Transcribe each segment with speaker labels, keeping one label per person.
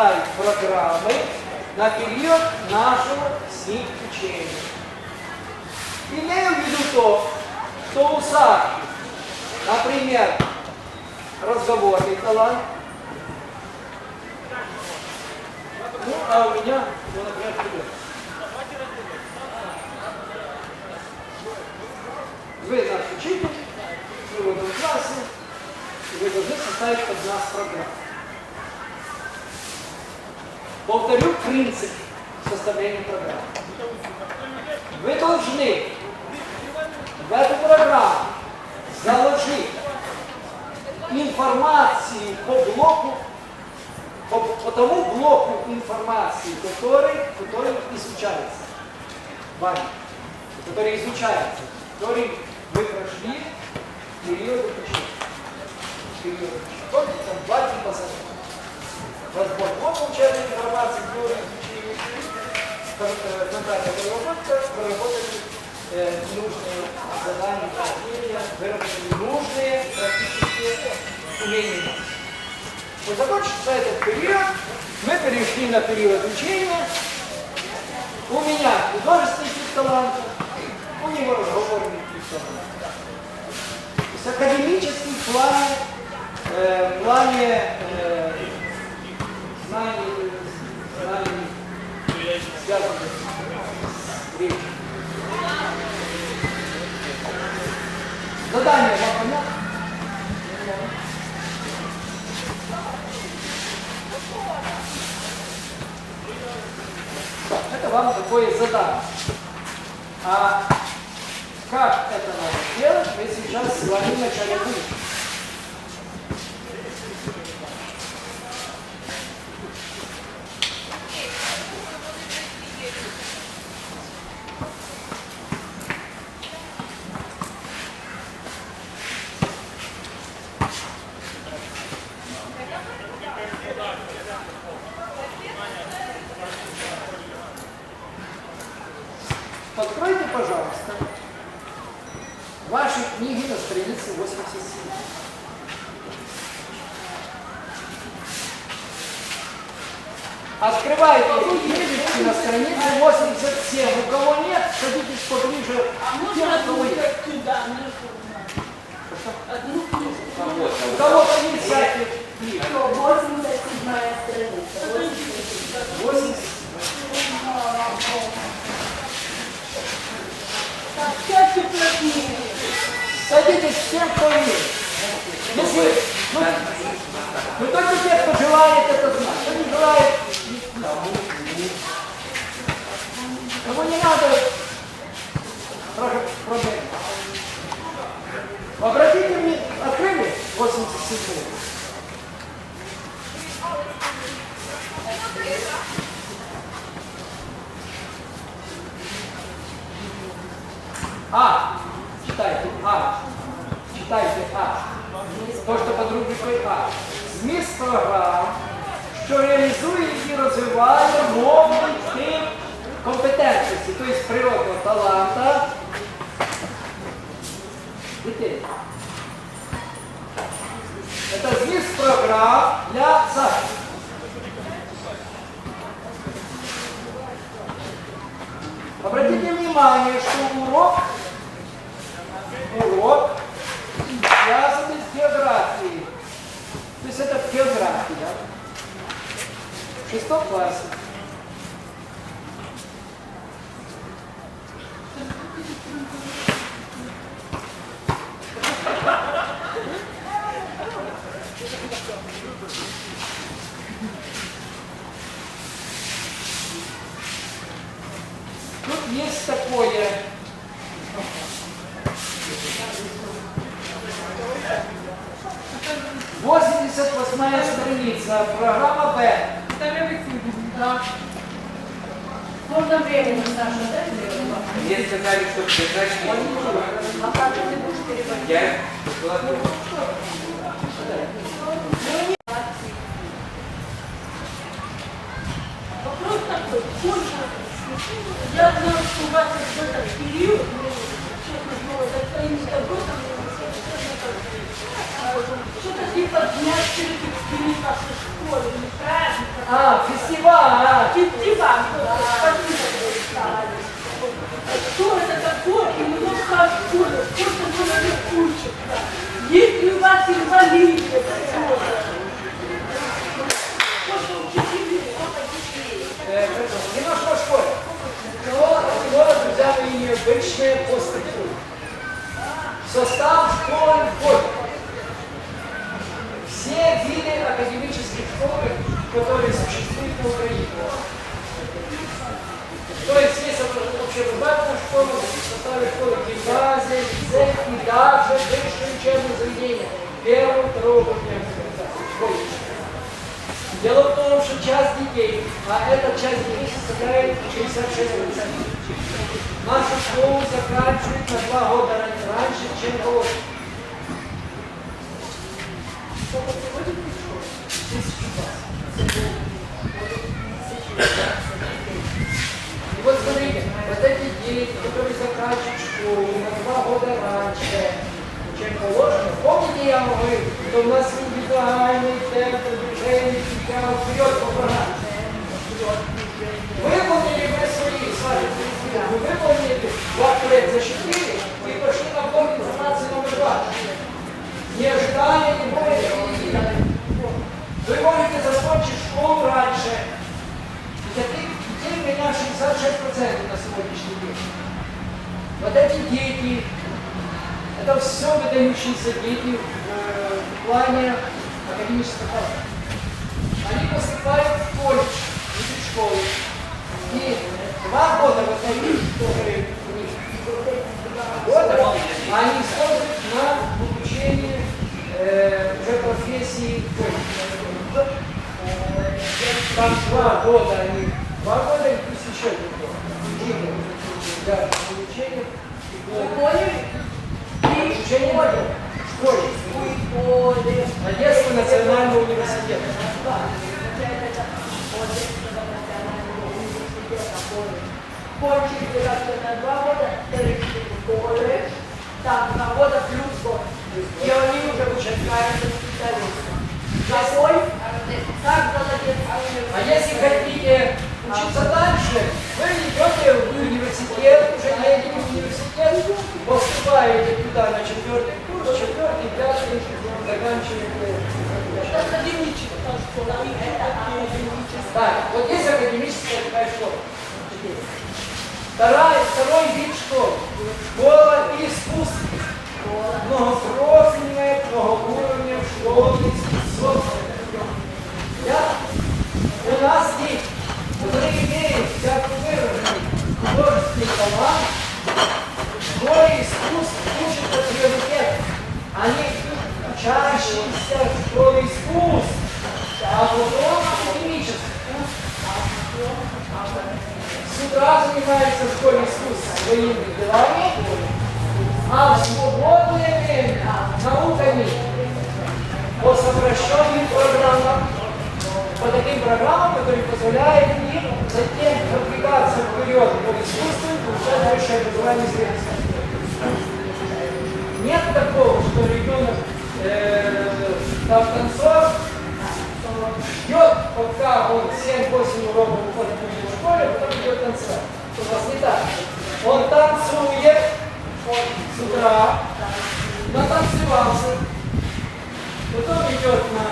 Speaker 1: составить программы на период нашего с ним учения. Имею в виду то, что у Саши, например, разговорный талант, ну, а у меня, ну, например. Вы наш учитель, вы в этом классе, и вы должны составить под нас программу. принцип составления программы. Вы должны в эту программу заложить информацию по блоку, по, по тому блоку информации, который, который изучается вами, который изучается, который вы прошли период обучения. Период обучения. Помните, там два типа задания. Разбор блока учебной информации, теории изучения, контакта разработка, проработали э, нужные задания, упражнения, выработали нужные практические умения. Вот закончится этот период, мы перешли на период учения. У меня художественный тип таланта, у него разговорный есть академический в плане, э, плане э, знаний, знаний, связанных с речью. Задание вам понятно? Это вам такое задание. А как это надо делать, мы сейчас с вами вначале выясним. Откройте, пожалуйста, ваши книги на странице 87. Открывайте книжечки на странице 87. У кого нет, садитесь поближе.
Speaker 2: А
Speaker 1: Те,
Speaker 2: можно
Speaker 1: у
Speaker 2: одну
Speaker 1: кого есть.
Speaker 2: как туда, наверху? Одну книгу.
Speaker 1: У кого-то есть всякие книги.
Speaker 3: 87 страница.
Speaker 1: 80.
Speaker 2: Так, сядьте плотнее.
Speaker 1: Садитесь всем, кто есть. Если, ну, ну только те, кто желает это знать. Кто не желает, кому не надо про- проблем. Обратите внимание, открыли 87 А. Читайте А. Читайте А. То, що під рубрикою А. Зміст програм, що реалізує і розвиває мовний тип компетентності, тобто природного таланта дітей. Це зміст програм для захисту. Обратите внимание, что урок, В шестом классе. Тут есть такое. Восемьдесят восьмая страница, программа Б.
Speaker 2: Да.
Speaker 3: Можно времени, Саша, дай время?
Speaker 4: Мне сказали, что держать
Speaker 3: А как ты будешь переводить?
Speaker 4: Я выкладываю.
Speaker 2: Вопрос такой, я знаю, что у вас в этот период, честно слово, за твоим статутом, что-то типа дня перед экспериментом нашей школы, не праздник, а
Speaker 1: А, фестиваль.
Speaker 2: фестиваль. Что это такое? И немножко о школе. Сколько было лет учится? Есть ли у вас инвалиды? Сколько учителей? Сколько детей?
Speaker 1: Э, Немножко о школе. Школа, школа, друзья мои, необычная по структуре. В состав школы входит все виды академических школ, которые существуют на Украине. То есть есть общеобразовательная школа, в составе школы гимназия, лицей и даже высшее учебное заведение первого, второго уровня школы. Дело в том, что часть детей, а эта часть детей составляет 66%. Нашу школу заканчивают на два года ран- раньше, чем классов. И вот смотрите, вот эти дети, которые заканчивают школу на два года раньше, чем положено, помните, я говорил, что у нас индивидуальный темп движения прямо вперед по программе. Выполнили мы свои, смотрите, вы выполнили два лет защитили и пошли на блок информации номер два. Не ожидая, не более, не менее. Вы можете закончить школу раньше. И таких детей у меня 66% на сегодняшний день. Вот эти дети, это все выдающиеся дети в, э, в плане академического класса. Они поступают в колледж, в школу. И два года вот таких, которые у них года, они смотрят на обучение э, уже профессии колледжа. Там два года они, два года и плюс еще один год. Да, обучение.
Speaker 2: Поняли?
Speaker 1: Обучение в школе. Одесский национальный университет.
Speaker 2: На два года, перешли в колледж, там два года плюс год. И они уже учащаются специалистом. Какой? Как молодец.
Speaker 1: А если хотите учиться дальше, вы идете в университет, уже едете в университет, поступаете туда на четвертый четвертый, пятый, вот есть академическая такая школа. Второй вид школы. Школа искусств. Многопрофильная, многоуровневая школа искусств. У нас здесь, которые имеют всякий выраженный художественный талант, в школе искусств учатся приоритет. Они учащиеся в школе искусств, а потом академических. С утра занимается школе искусств своими делами, а в науками по программам, по таким программам, которые позволяют им затем продвигаться вперед по искусству получать высшее образование. Нет такого, что ребенок э, там танцор ждет, пока он 7-8 уроков уходит в школе, потом идет танцевать. У нас не так. Он танцует с утра, натанцевался, потом идет на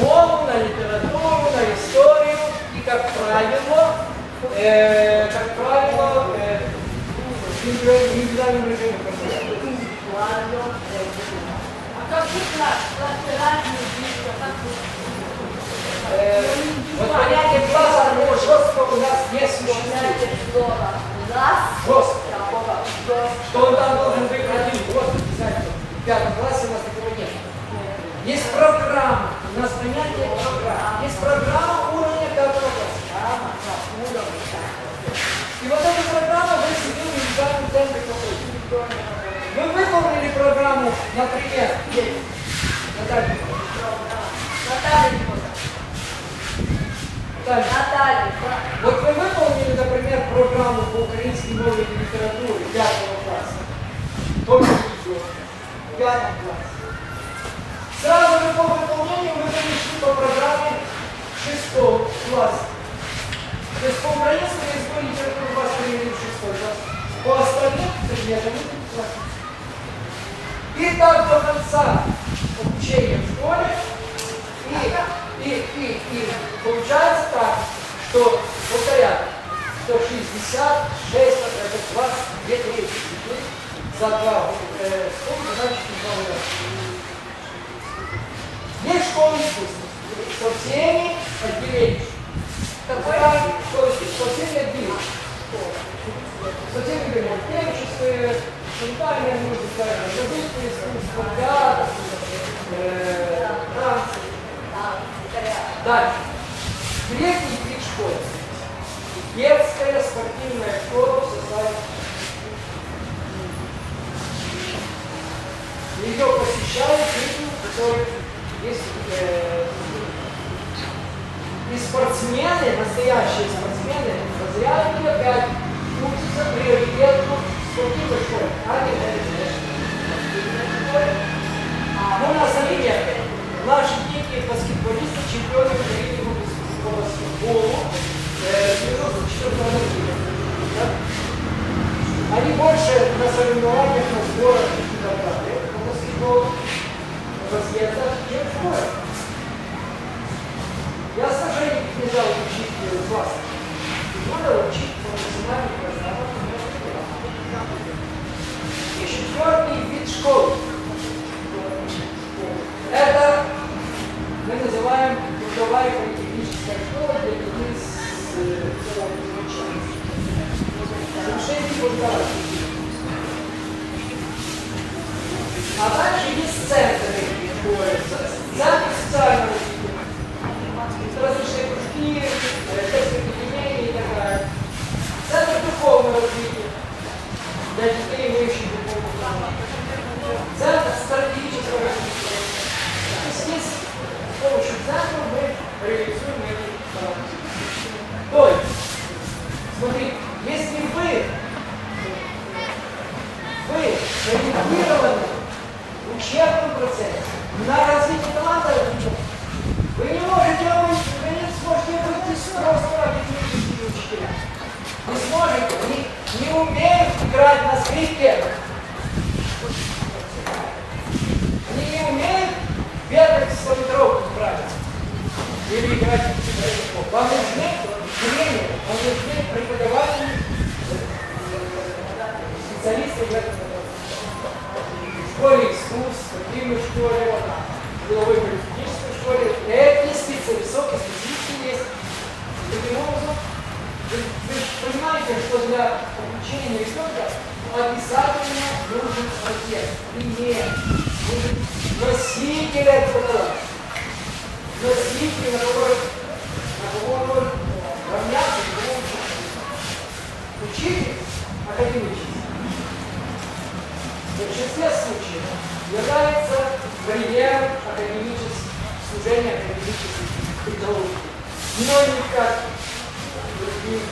Speaker 1: мову, на литературу, на историю, и, как правило, э, как правило, э, в индивидуальном вот понятие класса жесткого у нас не существует. Жестко. Что он там должен быть один год обязательно. В пятом классе у нас такого нет. Есть программа. У нас понятие программа. Есть программа уровня пятого класса. И вот эту программу вы себе в индивидуальном центре проходите. Вы выполнили программу, например, Наталья.
Speaker 2: Наталья
Speaker 1: Наталья.
Speaker 2: Наталья.
Speaker 1: Вот вы выполнили, например, программу по украинской мове и литературе пятого класса. Только. В пятом классе. Сразу вы класс. То есть по украинскому языку и литературу у вас перевели в шестой класс. По остальным предметам вы в класс. И так до конца обучения в школе. И, и, и, и получается так, что, повторяю, что 66, это 22 трети детей за два, э, сколько значит два года. Есть школа искусств со всеми отделениями. Какой школа искусств? Со всеми отделениями. Со всеми отделениями. Певческое, музыкальная музыка, музыкальное искусство, театр, э. Дальше. Третий вид школы. Детская спортивная школа в составе. Ее посещают люди, которые есть э, и спортсмены, настоящие спортсмены, разрядные опять учатся приоритетно Ну, на деле, наши дети баскетболисты, чемпионы баскетболу, э, 94 года. Да? Они больше на соревнованиях, на сборах и так далее, по баскетболу, в разъездах, чем в школе. Я сожалению не дал учить в класс. Надо учить по национальным программам. И четвертый вид школы. Это мы называем трудовая политехническая школа для детей с э, Совершение образования. А также есть центры школы, центр социального развития, различные кружки, э, тесты объединения и так далее. Центр духовного развития для детей, имеющих духовную травму. Центр стратегического развития. То есть здесь с помощью центра мы реализуем эти проекты. То есть, смотри, если вы, вы ориентированы в учебном процессе на развитие таланта, вы не можете быть, вы не сможете быть просто академическими учителями. Не сможете, не, не умеют играть на скрипке. Они не умеют бегать с метровкой правильно. Или играть в. Вам нужны тренеры, вам нужны преподаватели, специалисты в этом школе искусств, в школе, в деловой политической школе. Эти специалисты, высокие специалисты есть. Таким образом, вы, вы понимаете, что для обучения ребенка обязательно нужен отец, пример, нужен носитель этого таланта. Носитель, на который, на кого он может равняться, на кого он учится. Учитель академический в большинстве случаев является барьером академического служения академических технологий. Но не как другие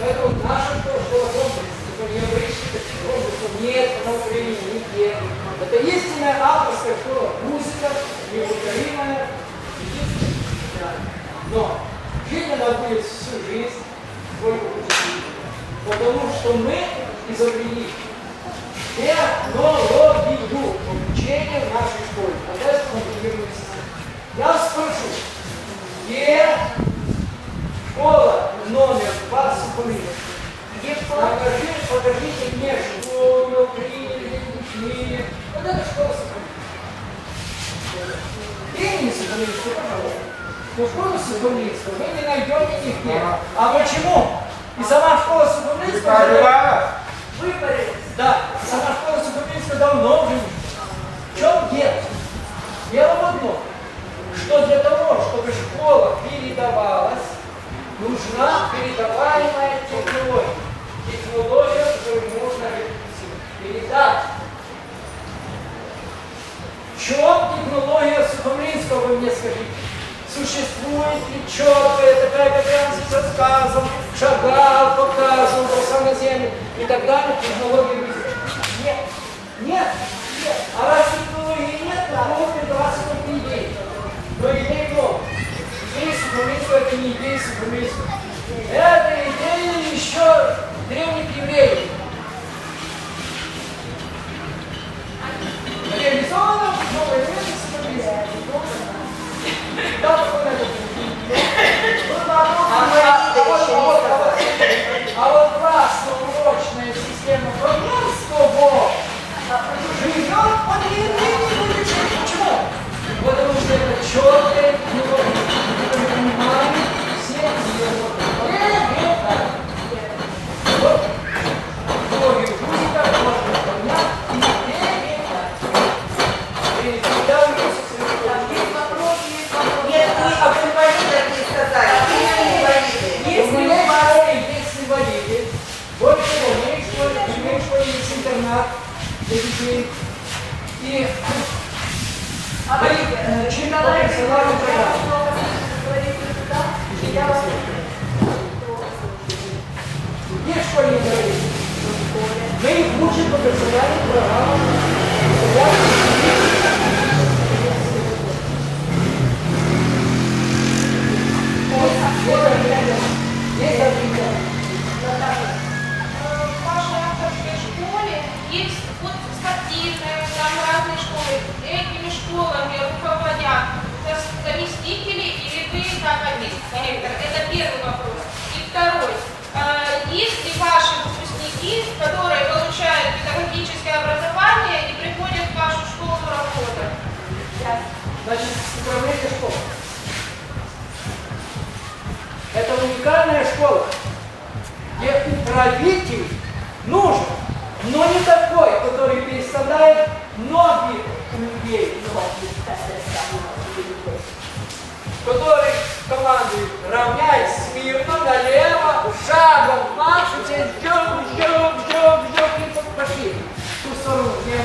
Speaker 1: Поэтому наша школа комплекс, не еврейский комплекс, нет Украине, нигде. Это истинная авторская школа, музыка, неповторимая. Но жить она будет всю жизнь, сколько. Потому что мы изобрели технологию обучения в нашей школе. Системы. Я спрошу, где школа номер два Сухомлина? Где покажи, покажите мне школу мире. Вот это школа Сухомлина. Имени Сухомлинского, пожалуйста. Но школу Сухомлинского вы не найдете нигде. А почему? И сама школа Сухомлинского... Выпарилась. Да, сама школа Сухомлинского давно уже В чем дело? Дело в одном, что для того, чтобы школа передавалась, нужна передаваемая технология. Технология, которую можно передать. Чем технология Сухомлинского, вы мне скажите? Существует ли четкая такая, как я вам сейчас рассказывал, шагал, показывал, на землю и так далее, технологии? Нет. Нет. Нет. А раз технологии нет, то могут передаваться только идеи. Но идей много. жизнь. Это идея еще древних евреев. Реализовано в время с Да, такое надо а, вот, а, учим по
Speaker 2: Николай
Speaker 1: персональной
Speaker 2: Григорьевич, я
Speaker 1: программе.
Speaker 2: много слышу, говорите
Speaker 5: директор? Это первый вопрос. И второй. А, Есть ли ваши выпускники, которые получают педагогическое образование и приходят в вашу школу работать?
Speaker 1: Значит, управление школы. Это уникальная школа, где управитель нужен, но не такой, который переставляет ноги людей, который командует, равняй смирно, налево, шагом, марш, все, ждем, ждем, ждем, ждем, и пошли. В ту сторону, где,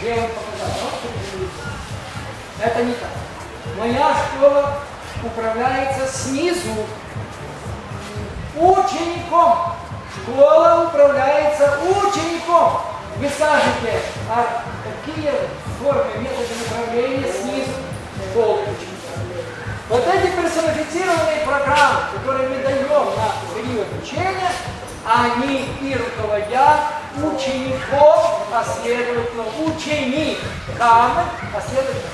Speaker 1: где он показал. Это не так. Моя школа управляется снизу. Учеником. Школа управляется учеником. Вы скажете, а какие формы, методы управления снизу школы? Вот эти персонифицированные программы, которые мы даем на период учения, они и руководят учеником, а следовательно ученикам, а следовательно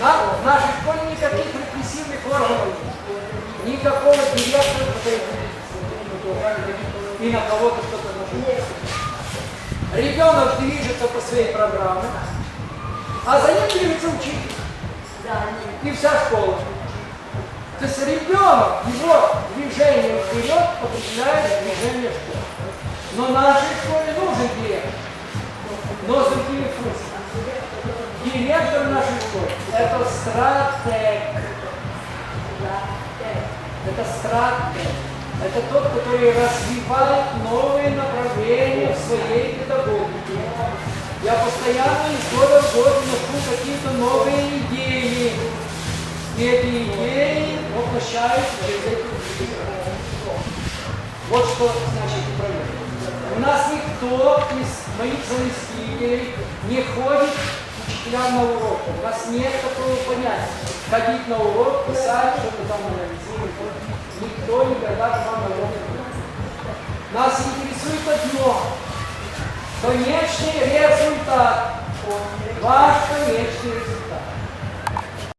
Speaker 1: на, в нашей школе никаких репрессивных органов. Никакого директора, который и на кого-то что-то нажимает. Ребенок движется по своей программе, а за ним движется учитель. И вся школа. То есть ребенок, его движение вперед определяет движение школы. Но нашей школе нужен директор, другими функциями. Директор нашей школы – это стратег. Это стратег. Это тот, который развивает новые направления в своей педагогике. Я постоянно из года в год ношу какие-то новые идеи. И эти идеи воплощаются через эти. Вот что значит управление. У нас никто из моих заместителей не ходит учителям на урок. У нас нет такого понятия. Ходить на урок, писать, что-то там анализировать. Никто никогда к нам на урок не ходит. Нас интересует одно. Конечный результат. Ваш конечный результат.